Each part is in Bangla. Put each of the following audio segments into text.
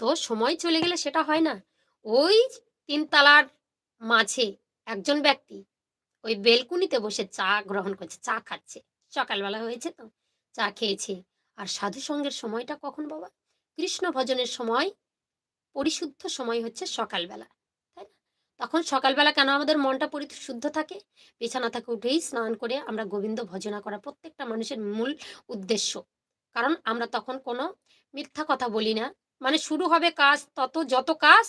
তো সময় চলে গেলে সেটা হয় না। ওই তিনতলার মাঝে একজন ব্যক্তি ওই বেলকুনিতে বসে চা গ্রহণ করছে, চা খাচ্ছে। সকালবেলা হয়েছে তো, চা খেয়েছে। আর সাধু সঙ্গের সময়টা কখন বাবা? কৃষ্ণ ভজনের সময়, পরিশুদ্ধ সময় হচ্ছে সকালবেলা, তাই না? তখন সকালবেলা কেন আমাদের মনটা পরিশুদ্ধ থাকে? বিছানা থেকে উঠেই স্নান করে আমরা গোবিন্দ ভজনা করা প্রত্যেকটা মানুষের মূল উদ্দেশ্য। কারণ আমরা তখন কোনো মিথ্যা কথা বলি না। মানে শুরু হবে কাজ, তত যত কাজ,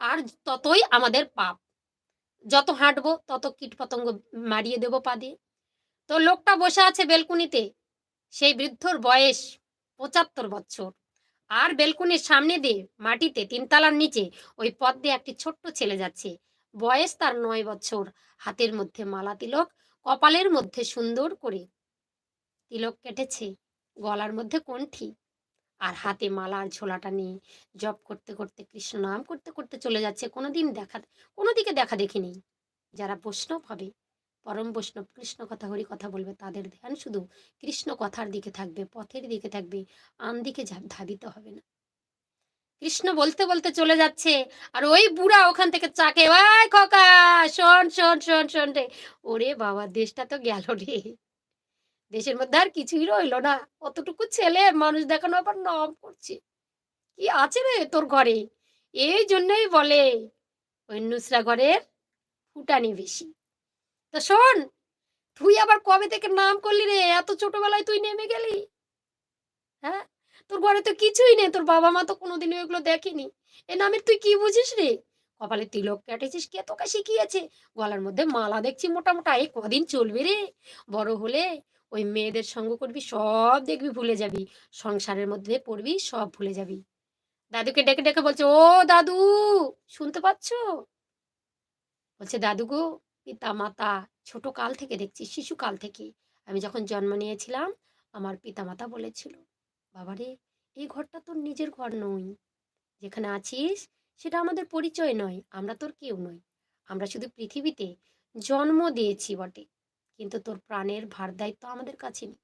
আর ততই আমাদের পাপ। যত হাঁটবো, তত কীটপতঙ্গ মারিয়ে দেবো পা দিয়ে। তো লোকটা বসে আছে বেলকুনিতে, সেই বৃদ্ধর বয়স পঁচাত্তর বছর আর বেলকুনির সামনে দিয়ে মাটিতে তিনতলার নিচে ওই পথ দিয়ে একটি ছোট্ট ছেলে যাচ্ছে। বয়স তার নয় বছর হাতের মধ্যে মালা তিলক, কপালের মধ্যে সুন্দর করে তিলক কেটেছে। গলার মধ্যে কণ্ঠি। আর হাতে মালার ঝোলাটা নিয়ে জপ করতে করতে, কৃষ্ণ নাম করতে করতে চলে যাচ্ছে। কোনোদিন দেখা কোনো দিকে দেখা দেখি নেই যারা বৈষ্ণব হবে, পরম বৈষ্ণব, কৃষ্ণ কথা, হরি কথা বলবে, তাদের ধ্যান শুধু কৃষ্ণ কথার দিকে থাকবে, পথের দিকে থাকবে, আন দিকে ধাবিত হবে না। কৃষ্ণ বলতে বলতে চলে যাচ্ছে, আর ওই বুড়া ওখান থেকে চাকে, ওই খোকা, শোন শোন শোন শোন রে। ওরে বাবা, দেশটা তো গেল রে। দেশের মধ্যে আর কিছুই রইল না। অতটুকু ছেলে মানুষ দেখানো আবার নাম করছে। কি আছে রে তোর ঘরে? এই জন্যই বলে, ওই নুসরা ঘরের ফুটানি বেশি। তো শোন, তুই আবার কবে থেকে নাম করলি রে? এত ছোটবেলায় তুই নেমে গেলি। হ্যাঁ? তোর ঘরে তো কিছুই নেই। তোর বাবা মা তো কোনোদিনও এগুলো দেখেনি। এ নামের তুই কি বুঝিস রে? কপালে তিলক কেটেছিস কে? তোকে শিখিয়েছে। গলার মধ্যে মালা দেখছি মোটা মোটা এই কদিন চলবে রে? বড় হলে ওই মেয়েদের সঙ্গ করবি, সব দেখবি, ভুলে যাবি। সংসারের মধ্যে পড়বি, সব ভুলে যাবি। দাদুকে ডেকে ডেকে বলছে, ও দাদু, শুনতে পাচ্ছ? বলছে, দাদু গো, পিতা মাতা, ছোট কাল থেকে দেখছি শিশুকাল থেকে। আমি যখন জন্ম নিয়েছিলাম, আমার পিতা পিতামাতা বলেছিল, বাবারে, এই ঘরটা তোর নিজের ঘর নই যেখানে আছিস, সেটা আমাদের পরিচয় নয়, আমরা তোর কেউ নই। আমরা শুধু পৃথিবীতে জন্ম দিয়েছি বটে কিন্তু তোর প্রাণের ভার দায়িত্ব আমাদের কাছে নেই।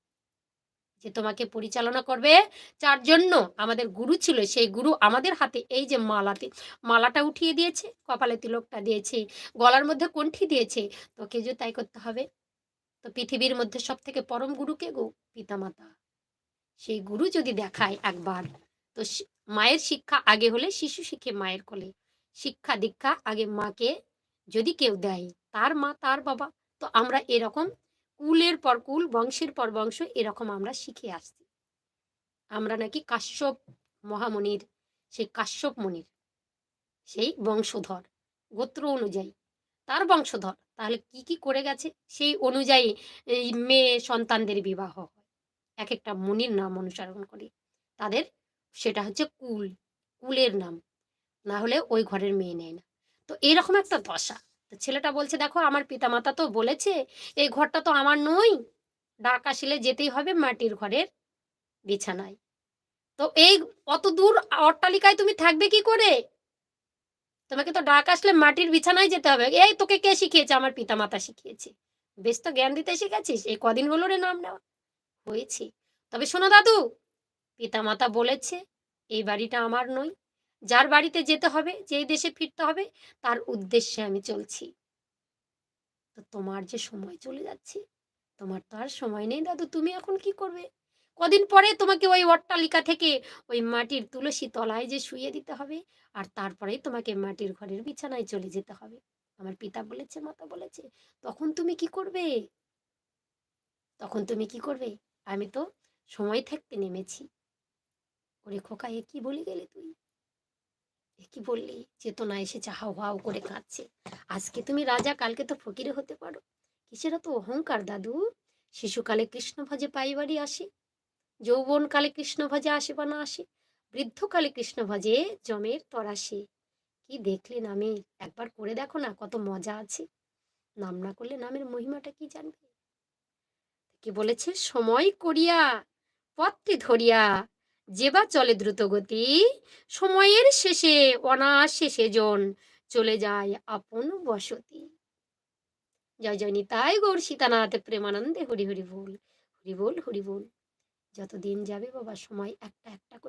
যে তোমাকে পরিচালনা করবে, যার জন্য আমাদের গুরু ছিল, সেই গুরু আমাদের হাতে এই যে মালাতে, মালাটা উঠিয়ে দিয়েছে, কপালে তিলকটা দিয়েছে, গলার মধ্যে কণ্ঠি দিয়েছে, তোকে যে তাই করতে হবে। তো পৃথিবীর মধ্যে সব থেকে পরম গুরুকে গো, পিতামাতা। সেই গুরু যদি দেখায় একবার, তো মায়ের শিক্ষা আগে হলে শিশু শিখে মায়ের কোলে। শিক্ষা দীক্ষা আগে মাকে যদি কেউ দেয়, তার মা, তার বাবা তো আমরা এরকম কুলের পর কুল, বংশের পর বংশ এরকম আমরা শিখে আসছি। আমরা নাকি কাশ্যপ মহামণির, সেই কাশ্যপ মুনির সেই বংশধর গোত্র অনুযায়ী। তার বংশধর, তাহলে কি কি করে গেছে? সেই অনুযায়ী এই মেয়ে সন্তানদের বিবাহ হয়। এক একটা মুনির নাম অনুসরণ করে। তাদের সেটা হচ্ছে কুল, কুলের নাম। না হলে ওই ঘরের মেয়ে নেয় না। তো এরকম একটা দশা। তো ছেলেটা বলছে, দেখো, আমার পিতামাতা তো বলেছে, এই ঘরটা তো আমার নই। ডাক আসলে যেতেই হবে মাটির ঘরের বিছানায়। তো এই অত দূর অট্টালিকায় তুমি থাকবে কি করে? তোমাকে তো ডাক আসলে মাটির বিছানায় যেতে হবে। এই তোকে কে শিখিয়েছে? আমার পিতামাতা শিখিয়েছে। বেশ তো জ্ঞান দিতে শিখেছিস। এই কদিন হলো রে নাম নেওয়া। হয়েছি। তবে শোনো দাদু, পিতামাতা বলেছে, এই বাড়িটা আমার নই। যার বাড়িতে যেতে হবে, যেই দেশে ফিরতে হবে, তার উদ্দেশ্যে আমি চলছি। তো তোমার যে সময় চলে যাচ্ছে, তোমার তো আর সময় নেই দাদু, তুমি এখন কি করবে? কদিন পরে তোমাকে ওই অট্টালিকা থেকে ওই মাটির তুলসী তলায় যে শুয়ে দিতে হবে, আর তারপরেই তোমাকে মাটির ঘরের বিছানায় চলে যেতে হবে। আমার পিতা বলেছে, মাতা বলেছে, তখন তুমি কি করবে? তখন তুমি কি করবে? আমি তো সময় থাকতে নেমেছি। ওরে খোকা, এ কি বলি গেলে তুই? কি বললি? চেতনা এসেছে হাও হাও করে কাঁদছে। আজকে তুমি রাজা, কালকে তো ফকিরে হতে পারো। কিসের তো অহংকার দাদু? শিশুকালে কৃষ্ণ ভজে পাইবাড়ি আসে, যৌবনকালে কৃষ্ণ ভজে আসে বা না আসে বৃদ্ধকালে কৃষ্ণ ভজে জমের তরাসে কি দেখলে নামে একবার করে দেখো না, কত মজা আছে। নাম না করলে নামের মহিমাটা কি জানবে? কি বলেছে? সময় করিয়া, পথটি ধরিয়া যেবা চলে দ্রুতগতি সময়ের শেষে অনায়াসে সেজন চলে যায় আপন বসতি। জয় জয় নিতাই গৌর সীতানাথ, প্রেমানন্দে হরি হরি বল হরি বল হরি বল। যতদিন যাবে বাবা সময় একটা একটা করে